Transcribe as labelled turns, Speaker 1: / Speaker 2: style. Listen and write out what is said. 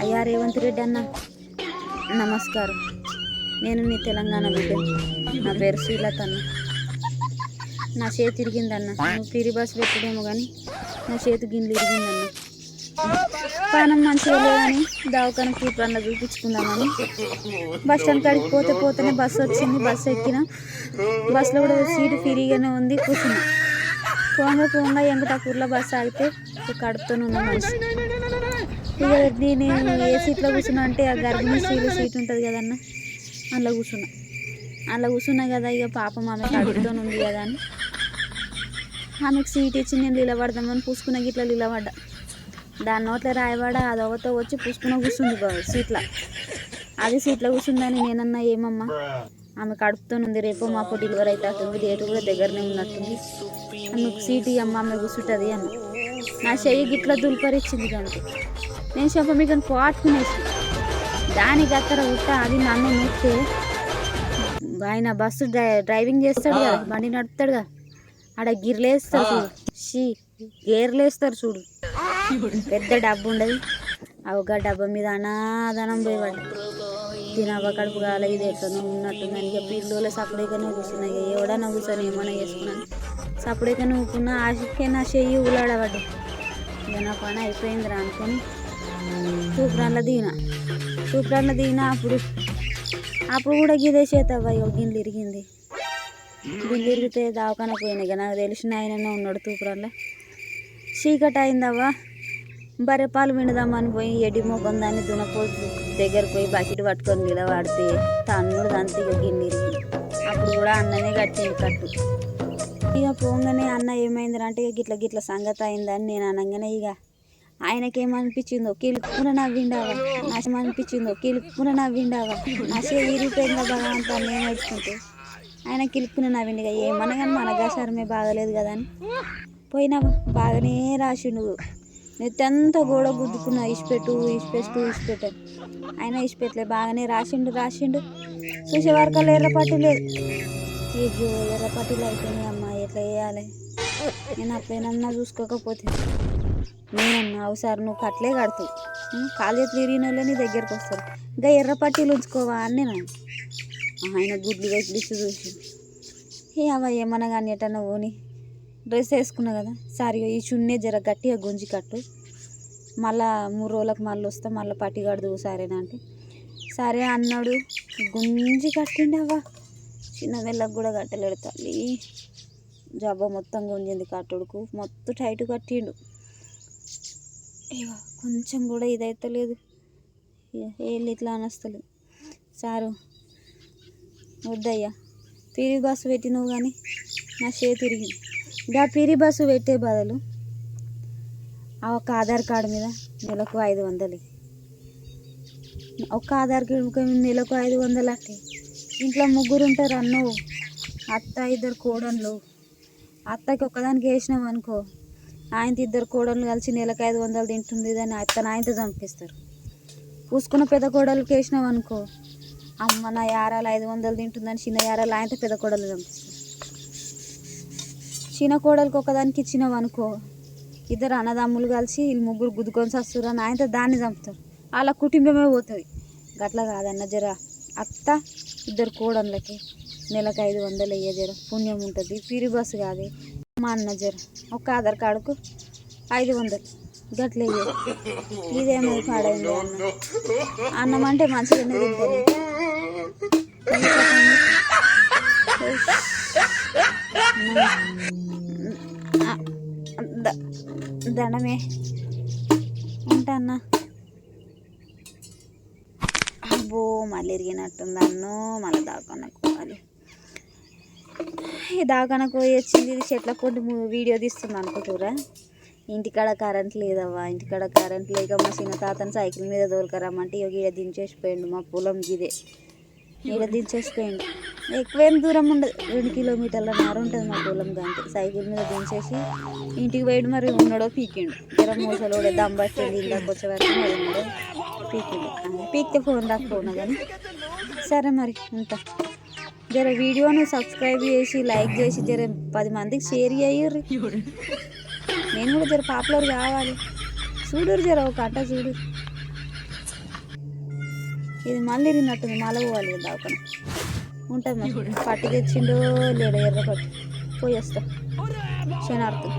Speaker 1: అయ్యా రేవంత్ రెడ్డి అన్న నమస్కారం. నేను మీ తెలంగాణ బిడ్డ. నా పేరు శ్రీలత అన్న. నా చేతి తిరిగిందన్న నువ్వు పిరి బస్సు పెట్టడేమో కానీ నా చేతి గిన్నెలు తిరిగిందన్న పానం మంచిగా లేదని దవాఖాన కూతురన్న చూపించుకుందామని బస్ స్టాండ్ కాడికి పోతే పోతేనే బస్సు వచ్చింది. బస్సు ఎక్కిన బస్సులో కూడా సీటు ఫ్రీగానే ఉంది. కూర్చున్నా. పోంగా పోంగా వెంకటాపూర్లో బస్సు ఆగితే కడుపుతోనే ఉన్న మనిషి. ఇక నేను ఏ సీట్లో కూర్చున్నా అంటే ఆ గర్భిణీ స్త్రీలు సీట్ ఉంటుంది కదన్న? అందులో కూర్చున్నా. అందులో కూర్చున్నా కదా ఇక పాపం ఆమె కడుపుతో ఉంది కదా అని. ఆమెకు సీట్ ఇచ్చి నేను నిలబడదామని పూసుకున్న గిట్ల నిలబడ్డా. దాని నోట్లో రాయబడ అదొకతో వచ్చి పూసుకున్న కూర్చుంది బాబు సీట్లో. అది సీట్లో కూర్చుందని నేనన్నా ఏమమ్మా? ఆమె కడుపుతో ఉంది రేపు మాకు డెలివరీ అయితే అవుతుంది డేట్ కూడా దగ్గరనే ఉన్నట్టుంది. ఆమెకు సీట్ అమ్మ ఆమె కూర్చుంటుంది అన్న. నా చెయ్యి గిట్ల దుల్పరిచ్చింది కనుక నేను చెప్ప మీకు పాటుకునేసి దానికి అక్కడ ఉట్ట అది నన్ను నొక్కితే ఆయన బస్సు డ్రై డ్రైవింగ్ చేస్తాడు కదా బండి నడుపుతాడు కదా. ఆడ గిర్లేస్తారు చూడు. షీ గేర్లేస్తారు చూడు. పెద్ద డబ్బు ఉండదు. ఒక డబ్బా మీద అనాదనం పోయేవాడు. తినవ్వ కడుపు కాల ఇది ఎక్కడో ఉన్నట్టుంది ఇక పిల్లలు సపడేకనే కూర్చున్నాయి ఎవడన్నా కూర్చొని ఏమైనా చేసుకున్నాను సపడేక నువ్వుకున్న ఆశకే నా చెయ్యి ఊలాడబడ్డా ఇక నా పని అయిపోయిందిరా అనుకొని సూపరాన్లో దిగిన సూపరాన్లో దిగిన అప్పుడు అప్పుడు కూడా గిదే చేతవ్వ ఇక గిన్నెలు ఇరిగింది. గిన్నెలు ఇరిగితే దవాఖాన పోయినాయి నాకు తెలిసిన ఆయననే ఉన్నాడు తూపురాన్లో చీకటి అయిందవ్వా బర్రె పాలు విండుదామని పోయి ఎడి మొగం దాన్ని దునపోతు దగ్గరకు పోయి బకెట్ పట్టుకొని నిలబడితే తన్నుడు దాంతో ఇక గిన్నె ఇరిగింది అప్పుడు కూడా అన్ననే కట్టింది కట్టు. ఇక పోగానే అన్న ఏమైందిరా అంటే ఇక గిట్ల గిట్ల సంగతి అయిందని నేను అనగానే ఇక ఆయనకేమనిపించిందో? కిలుక్కున నవ్విండావా? నాశమనిపించిందో కిలుక్కున నవ్విండావా? నాశే ఈ రూపంగా భగవంతా నేను పెట్టుకుంటే ఆయన కిలుక్కున నవ్విండి కదా ఏమనగాని మన గసారమే బాగలేదు కదా అని. పోయినావా? బాగానే రాసిండు. నెత్తంతా గోడ గుద్దుకున్నా ఇసిపెట్టు ఇసిపెట్టు ఇసిపెట్టు ఆయన ఇసిపెట్టలే బాగానే రాసిండు రాసిండు. చూసే వరకల్లా ఎర్రపాటి లేదు. అయ్యో ఎర్రపట్టిలు అయిపోయినాయి అమ్మ ఎట్లా వేయాలి నేను అట్లేనన్నా చూసుకోకపోతే. నేనన్నా ఒకసారి నువ్వు కట్లే కడతావు. ఉం, కాలు చేతులు ఇరిగిన వాళ్ళే నీ దగ్గరికి వస్తారు. ఇంకా ఎర్ర పట్టీలు ఉంచుకోవా అని నేను ఆయన గుడ్లు ఇచ్చి చూసి. ఏ అవ ఏమన్నా కానీ ఎటన్నా పోని. డ్రెస్ వేసుకున్నా కదా. సరే ఈ చున్నే జర గట్టిగా గుంజి కట్టు. మళ్ళా మూడు రోజులకు మళ్ళీ వస్తా మళ్ళీ పట్టి కడదు సరేనా అంటే. సరే అన్నాడు. గుంజి కట్టిండు అవ్వ. చిన్న వెళ్ళకు కూడా కట్టలేడు తల్లి. జబ్బ మొత్తం గుంజింది కట్టుడుకు. మొత్తం టైట్ కట్టిండు. ఇగో కొంచెం కూడా ఇదైతే లేదు ఏళ్ళు ఇట్లా అనస్తలేదు. సారు వద్దయ్యా. పీరి బస్సు పెట్టినవు కానీ నా చేతి తిరిగి ఇంకా పీరి బస్సు పెట్టే బదులు ఆ ఒక్క ఆధార్ కార్డు మీద నెలకు ఐదు వందలు ఒక్క ఆధార్ కార్డు నెలకు ఐదు వందలు అంటే ఇంట్లో ముగ్గురు ఉంటారు అన్నవు. అత్త ఇద్దరు కోడళ్ళు. అత్తకి ఒక్కదానికి వేసినాం అనుకో ఆయనతో ఇద్దరు కోడలు కలిసి నెలకు ఐదు వందలు తింటుంది అని తన ఆయనతో చంపిస్తారు. పూసుకున్న పెద్ద కోడళ్ళకి వేసినాం అనుకో అమ్మ నా యారాలు ఐదు వందలు తింటుందని చిన్న యారాలు ఆయనతో పెద్ద కోడలు చంపిస్తారు. చిన్న కోడలికి ఒకదానికి ఇచ్చినావు అనుకో ఇద్దరు అన్నదమ్ములు కలిసి వీళ్ళు ముగ్గురు గుద్దుకొని వస్తారు అని ఆయనతో దాన్ని చంపుతారు. అలా కుటుంబమే పోతుంది. గట్ల కాదన్న జర. అత్త ఇద్దరు కోడళ్ళకి నెలకు ఐదు వందలు అయ్యే జర. పుణ్యం ఉంటుంది. పిరి బస్సు కాదు. మా అన్న జర. ఒక ఆధార్ కార్డుకు ఐదు వందలు. గట్లే ఇదేమో పాడైంది అన్న. అన్నం అంటే మంచిగానే తింటాను దండమే. ఉంటా అన్న. అబ్బో మళ్ళీ ఇరిగినట్టుంది అన్నో. మళ్ళీ దాకానకు అనుకోవాలి దాకానకు పోయి వచ్చింది ఇది చెట్ల కొన్ని వీడియో తీస్తుంది అనుకుంటురా ఇంటికాడ కరెంట్ లేదవ్వా ఇంటికాడ కరెంట్ లేక మా చిన్న తాతని సైకిల్ మీద దోలుకరమ్మంటే ఇక ఈడ దించేసిపోయిండు మా పొలం గిదే. ఈడ దించేసిపోయిండు. ఎక్కువేం దూరం ఉండదు రెండు కిలోమీటర్ల నార ఉంటుంది మా పొలం దానికి. సైకిల్ మీద దించేసి ఇంటికి పోయాడు మరి ఉన్నాడో పీకిండు. జర మూసలో దమ్ పట్టింది ఇందాక వచ్చే వరకు ఉన్నాడో పీకిండు. పీకితే ఫోన్ రాకపోయినా కానీ. సరే మరి ఉంటా. జర వీడియోని సబ్స్క్రైబ్ చేసి లైక్ చేసి జర పది మందికి షేర్ చేయరు నేను కూడా జర పాపులర్ కావాలి. చూడు జర ఒక అట్ట చూడు. ఇది మళ్ళీ తిన్నట్టుంది మళ్ళీ పోవాలి కదా ఒక ఉంటుంది మరి. పట్టి తెచ్చిండో లేడో ఎర్ర పట్టు పోయి వస్తా. శనార్థం